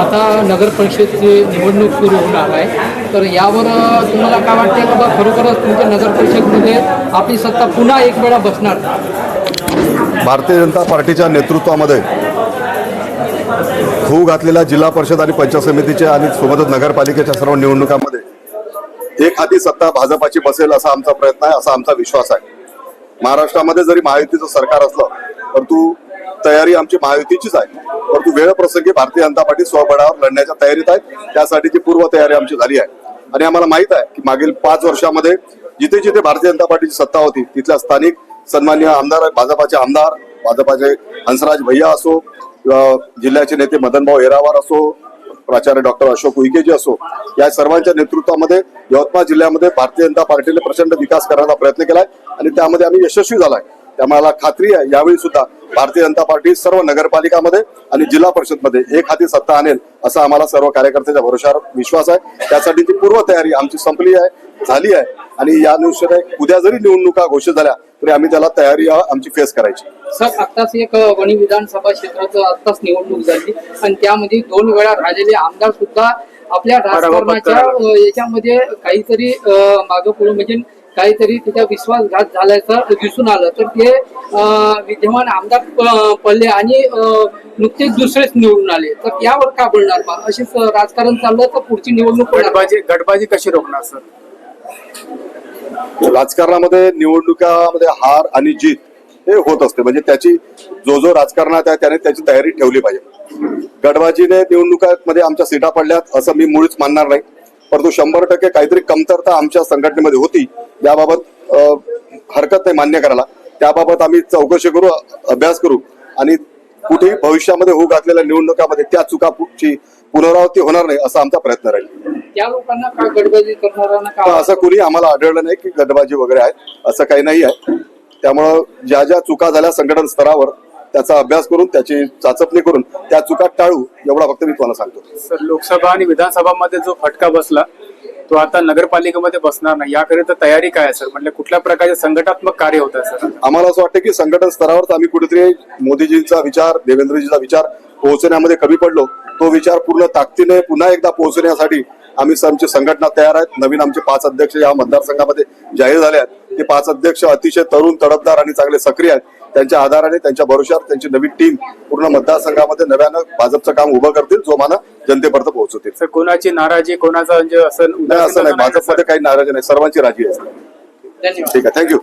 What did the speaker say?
आता नगरपरिषदेची निवडणूक सुरू होणार आहे. तर यावर तुम्हाला काय वाटते का बा खरोखरच तुमच्या नगर परिषदमध्ये आपली सत्ता पुन्हा एक वेळा बसणार? भारतीय जनता पार्टीच्या नेतृत्वामध्ये होऊ घातलेल्या जिल्हा परिषद आणि पंचायत समितीच्या आणि सोबतच नगरपालिकेच्या सर्व निवडणुकांमध्ये एक हाती सत्ता भाजपाची बसेल असा आमचा प्रयत्न आहे असा आमचा विश्वास आहे. महाराष्ट्रामध्ये जरी महायुतीचं सरकार असलं परंतु तयारी आमची महायुतीचीच आहे. परंतु वेळप्रसंगी भारतीय जनता पार्टी स्वबळावर लढण्याच्या तयारीत आहे. त्यासाठीची पूर्व तयारी आमची झाली आहे. आणि आम्हाला माहीत आहे की मागील पाच वर्षामध्ये जिथे जिथे भारतीय जनता पार्टीची सत्ता होती तिथल्या स्थानिक सन्मान्य आमदार भाजपाचे आमदार भाजपाचे हंसराज भैया असो किंवा जिल्ह्याचे नेते मदनभाऊ येरावार असो प्राचार्य डॉक्टर अशोक उईकेजी असो या सर्वांच्या नेतृत्वामध्ये यवतमाळ जिल्ह्यामध्ये भारतीय जनता पार्टीने प्रचंड विकास करण्याचा प्रयत्न केलाय. आणि त्यामध्ये आम्ही यशस्वी झालाय. त्यामुळे मला खात्री आहे यावेळी सुद्धा भारतीय जनता पार्टी सर्व नगरपालिकामध्ये आणि जिल्हा परिषदमध्ये एक हाती सत्ता आणेल असा आम्हाला सर्व कार्यकर्त्याच्या भरोशावर विश्वास आहे. त्यासाठीची पूर्व तयारी आमची संपली आहे झाली आहे. आणि या अनुषंगाने उद्या जरी निवडणुका घोषित झाल्या तरी आम्ही त्याला तयारी आमची फेस करायची. सर आत्ताच एक वणी विधानसभा क्षेत्राचं आत्ताच निवडणूक झाली आणि त्यामध्ये दोन वेळा राहिलेले आमदार सुद्धा आपल्या राजकारणाच्या याच्यामध्ये काहीतरी मागं पुढे म्हणजे काहीतरी त्याचा विश्वासघात झाल्याचं दिसून आलं. तर ते विद्यमान आमदार पडले आणि नुकतेच दुसरेच निवडून आले. तर यावर का बोलणार बा? असेच अ, राजकारण चाललं तर पुढची निवडणूक? गटबाजी गटबाजी कशी रोखणार सर? राजकारणामध्ये निवडणुकामध्ये हार आणि जीत हे होत असते. म्हणजे त्याची जो जो राजकारणात आहे त्याने त्याची तयारी ठेवली पाहिजे. गडबाजीने निवडणुकामध्ये आमच्या सीटा पडल्यात असं मी मुळीच मानणार नाही. परंतु शंभर टक्के काहीतरी कमतरता आमच्या संघटनेमध्ये होती. याबाबत हरकत नाही मान्य करायला. त्याबाबत आम्ही चौकशी करू अभ्यास करू आणि कुठेही भविष्यामध्ये होऊ घातलेल्या निवडणुकामध्ये त्या चुकाची पुनरावृत्ती होणार नाही असा आमचा प्रयत्न राहील. त्या लोकांना करणाऱ्यांना असं कुणी आम्हाला आढळलं नाही की गटबाजी वगैरे आहे असं काही नाही आहे. त्यामुळं ज्या ज्या चुका झाल्या संघटन स्तरावर त्याचा अभ्यास करून त्याची चाचपणी करून त्या चुका टाळू एवढा फक्त मी तुम्हाला सांगतो. सर लोकसभा आणि विधानसभामध्ये जो फटका बसला तो आता नगरपालिकेमध्ये बसणार नाही. याकरिता तयारी काय आहे सर? म्हणजे कुठल्या प्रकारचे संघटात्मक कार्य होत आहे सर? आम्हाला असं वाटतं की संघटन स्तरावर आम्ही कुठेतरी मोदीजींचा विचार देवेंद्रजीचा विचार पोहोचण्यामध्ये कमी पडलो. तो विचार पूर्ण ताकदीने पुन्हा एकदा पोहोचण्यासाठी आम्ही आमची संघटना तयार आहेत. नवीन आमचे पाच अध्यक्ष या मतदारसंघामध्ये जाहीर झाले आहेत. ते पाच अध्यक्ष अतिशय तरुण तडफदार आणि चांगले सक्रिय आहेत. त्यांच्या आधाराने त्यांच्या भरोशावर त्यांची नवीन टीम पूर्ण मतदारसंघामध्ये नव्यानं भाजपचं काम उभं करतील जो माना जनतेपर्यंत पोहोचवतील. सर कोणाची नाराजी कोणाचा म्हणजे असं नाही असं नाही. भाजपमध्ये काही नाराजी नाही. सर्वांची राजी धन्यवाद. ठीक आहे. थँक्यू